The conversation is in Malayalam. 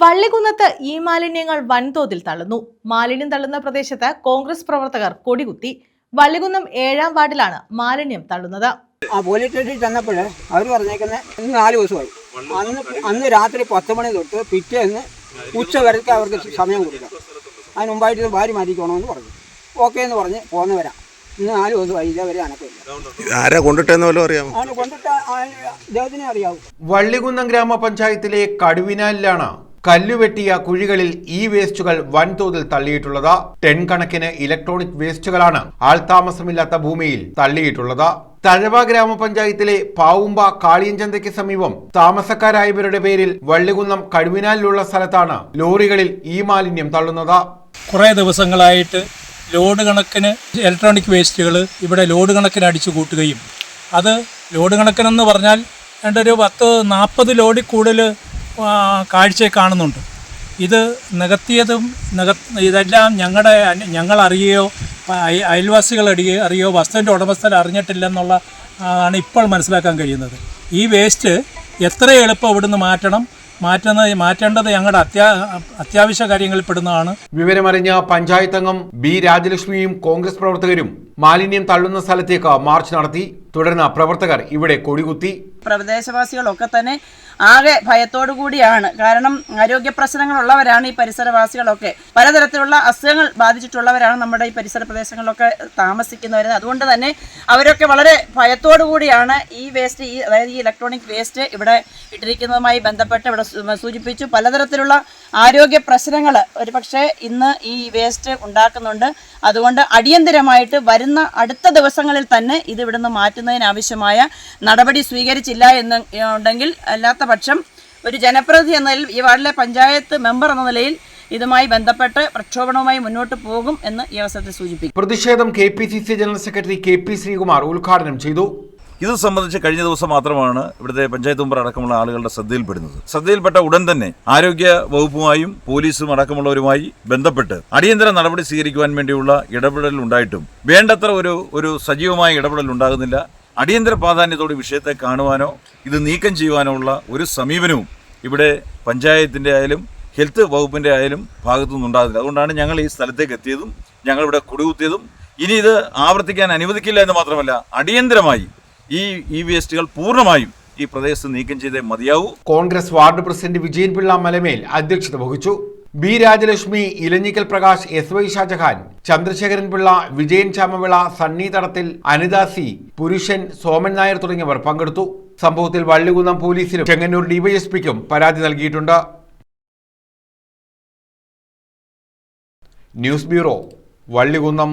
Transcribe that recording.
പള്ളികുന്നത്ത് ഈ മാലിന്യങ്ങൾ വൻതോതിൽ തള്ളുന്നു. മാലിന്യം തള്ളുന്ന പ്രദേശത്ത് കോൺഗ്രസ് പ്രവർത്തകർ കൊടികുത്തി. വള്ളികുന്നം ഏഴാം വാർഡിലാണ് മാലിന്യം തള്ളുന്നത്. ആ പോലീസ് സ്റ്റേഷനിൽ ചെന്നപ്പോൾ അവർ പറഞ്ഞേക്കുന്നത് നാല് ദിവസമായി. അന്ന് അന്ന് രാത്രി പത്ത് മണി തൊട്ട് പിറ്റേന്ന് ഉച്ച വരയ്ക്ക് അവർക്ക് സമയം കൊടുക്കാം. അതിന് മുമ്പായിട്ട് ഇത് വാരി മാറ്റിക്കണമെന്ന് പറഞ്ഞു. ഓക്കെ എന്ന് പറഞ്ഞ് പോന്ന് വരാം ഇന്ന് നാല് ദിവസമായി ഇതേവരെ അനക്കില്ല ആരാ കൊണ്ടിട്ടെന്ന് വല്ലതും അറിയാമോ? കൊണ്ടിട്ട് ഇദ്ദേഹത്തിനെ അറിയാവൂ. വള്ളികുന്നം ഗ്രാമപഞ്ചായത്തിലെ കടുവിനാലിലാണ് കല്ലുവെട്ടിയ കുഴികളിൽ ഈ വേസ്റ്റുകൾ വൻതോതിൽ തള്ളിയിട്ടുള്ളത്. ടെൻ കണക്കിന് ഇലക്ട്രോണിക് വേസ്റ്റുകളാണ് ആൾതാമസമില്ലാത്ത ഭൂമിയിൽ തള്ളിയിട്ടുള്ളത്. തഴവ ഗ്രാമപഞ്ചായത്തിലെ പാവുമ്പ കാളിയഞ്ചന്തയ്ക്ക് സമീപം താമസക്കാരായവരുടെ പേരിൽ വള്ളികുന്നം കടുവിനാലിലുള്ള സ്ഥലത്താണ് ലോറികളിൽ ഈ മാലിന്യം തള്ളുന്നത്. കുറേ ദിവസങ്ങളായിട്ട് ലോഡ് കണക്കിന് ഇലക്ട്രോണിക് വേസ്റ്റുകൾ ഇവിടെ ലോഡ് കണക്കിന് അടിച്ചു കൂട്ടുകയും. അത് ലോഡ് കണക്കിനെന്ന് പറഞ്ഞാൽ രണ്ടൊരു പത്ത് നാൽപ്പത് ലോഡിൽ കൂടുതൽ കാഴ്ചയെ കാണുന്നുണ്ട്. ഇത് നികത്തിയതും നിക ഇതെല്ലാം ഞങ്ങളുടെ ഞങ്ങളറിയോ അയൽവാസികൾ അടിയോ അറിയോ വസ്തുവിന്റെ ഉടമസ്ഥൻ അറിഞ്ഞിട്ടില്ലെന്നുള്ള ആണ് ഇപ്പോൾ മനസ്സിലാക്കാൻ കഴിയുന്നത്. ഈ വേസ്റ്റ് എത്ര എളുപ്പം ഇവിടുന്ന് മാറ്റണം മാറ്റുന്നത് മാറ്റേണ്ടത് ഞങ്ങളുടെ അത്യാ അത്യാവശ്യ കാര്യങ്ങളിൽ പെടുന്നതാണ്. വിവരമറിഞ്ഞ പഞ്ചായത്തംഗം ബി രാജലക്ഷ്മിയും കോൺഗ്രസ് പ്രവർത്തകരും മാലിന്യം തള്ളുന്ന സ്ഥലത്തേക്ക് മാർച്ച് നടത്തി. തുടർന്ന് പ്രവർത്തകർ ഇവിടെ കൊടികുത്തി. പ്രദേശവാസികളൊക്കെ തന്നെ ആകെ ഭയത്തോടു കൂടിയാണ്. കാരണം ആരോഗ്യ പ്രശ്നങ്ങളുള്ളവരാണ് ഈ പരിസരവാസികളൊക്കെ. പലതരത്തിലുള്ള അസുഖങ്ങൾ ബാധിച്ചിട്ടുള്ളവരാണ് നമ്മുടെ ഈ പരിസര പ്രദേശങ്ങളിലൊക്കെ താമസിക്കുന്നവർ അതുകൊണ്ട് തന്നെ അവരൊക്കെ വളരെ ഭയത്തോടു കൂടിയാണ് ഈ വേസ്റ്റ് ഈ അതായത് ഈ ഇലക്ട്രോണിക് വേസ്റ്റ് ഇവിടെ ഇട്ടിരിക്കുന്നതുമായി ബന്ധപ്പെട്ട് ഇവിടെ സൂചിപ്പിച്ചു. പലതരത്തിലുള്ള ആരോഗ്യ പ്രശ്നങ്ങൾ ഒരു പക്ഷേ ഇന്ന് ഈ വേസ്റ്റ് ഉണ്ടാക്കുന്നുണ്ട്. അതുകൊണ്ട് അടിയന്തിരമായിട്ട് വരുന്ന അടുത്ത ദിവസങ്ങളിൽ തന്നെ ഇത് ഇവിടുന്ന് മാറ്റുന്നതിനാവശ്യമായ നടപടി സ്വീകരിച്ചില്ല എന്ന് ഉണ്ടെങ്കിൽ അല്ലാത്ത പക്ഷം ഒരു ജനപ്രതിനിധി എന്ന നിലയിൽ ഈ വാർഡിലെ പഞ്ചായത്ത് മെമ്പർ എന്ന നിലയിൽ ഇതുമായി ബന്ധപ്പെട്ട് പ്രക്ഷോഭണവുമായി മുന്നോട്ട് പോകും എന്ന് ഈ അവസരത്തിൽ സൂചിപ്പിക്കും. പ്രതിഷേധം K general secretary K P Sreekumar ഉദ്ഘാടനം ചെയ്തു. ഇത് സംബന്ധിച്ച് കഴിഞ്ഞ ദിവസം മാത്രമാണ് ഇവിടുത്തെ പഞ്ചായത്ത് മെമ്പർ അടക്കമുള്ള ആളുകളുടെ ശ്രദ്ധയിൽപ്പെടുന്നത്. ശ്രദ്ധയിൽപ്പെട്ട ഉടൻ തന്നെ ആരോഗ്യ വകുപ്പുമായും പോലീസും അടക്കമുള്ളവരുമായി ബന്ധപ്പെട്ട് അടിയന്തര നടപടി സ്വീകരിക്കുവാൻ വേണ്ടിയുള്ള ഇടപെടൽ ഉണ്ടായിട്ടും വേണ്ടത്ര ഒരു ഒരു സജീവമായ ഇടപെടൽ ഉണ്ടാകുന്നില്ല. അടിയന്തര പ്രാധാന്യത്തോടെ വിഷയത്തെ കാണുവാനോ ഇത് നീക്കം ചെയ്യുവാനോ ഉള്ള ഒരു സമീപനവും ഇവിടെ പഞ്ചായത്തിന്റെ ആയാലും ഹെൽത്ത് വകുപ്പിന്റെ ആയാലും ഭാഗത്തു നിന്നുണ്ടാകുന്നില്ല അതുകൊണ്ടാണ് ഞങ്ങൾ ഈ സ്ഥലത്തേക്ക് എത്തിയതും ഞങ്ങൾ ഇവിടെ കുടികുത്തിയതും. ഇനി ഇത് ആവർത്തിക്കാൻ അനുവദിക്കില്ല എന്ന് മാത്രമല്ല അടിയന്തരമായി ഈ ഇ വേസ്റ്റുകൾ പൂർണമായും ഈ പ്രദേശത്ത് നീക്കം ചെയ്തേ മതിയാവൂ. Congress ward president Vijayan Pillai Malamel അധ്യക്ഷത വഹിച്ചു. B Rajalakshmi Elanjikkal Prakash S Y Shajahan Chandrasekharan Pillai Vijayan Chamavila Sunny Thadathil Anidasi Purushan Soman Nair തുടങ്ങിയവർ പങ്കെടുത്തു. സംഭവത്തിൽ വള്ളികുന്നം പോലീസിലും ചെങ്ങന്നൂർ ഡിവൈഎസ്പിക്കും പരാതി നൽകിയിട്ടുണ്ട്. News bureau Vallikunnam.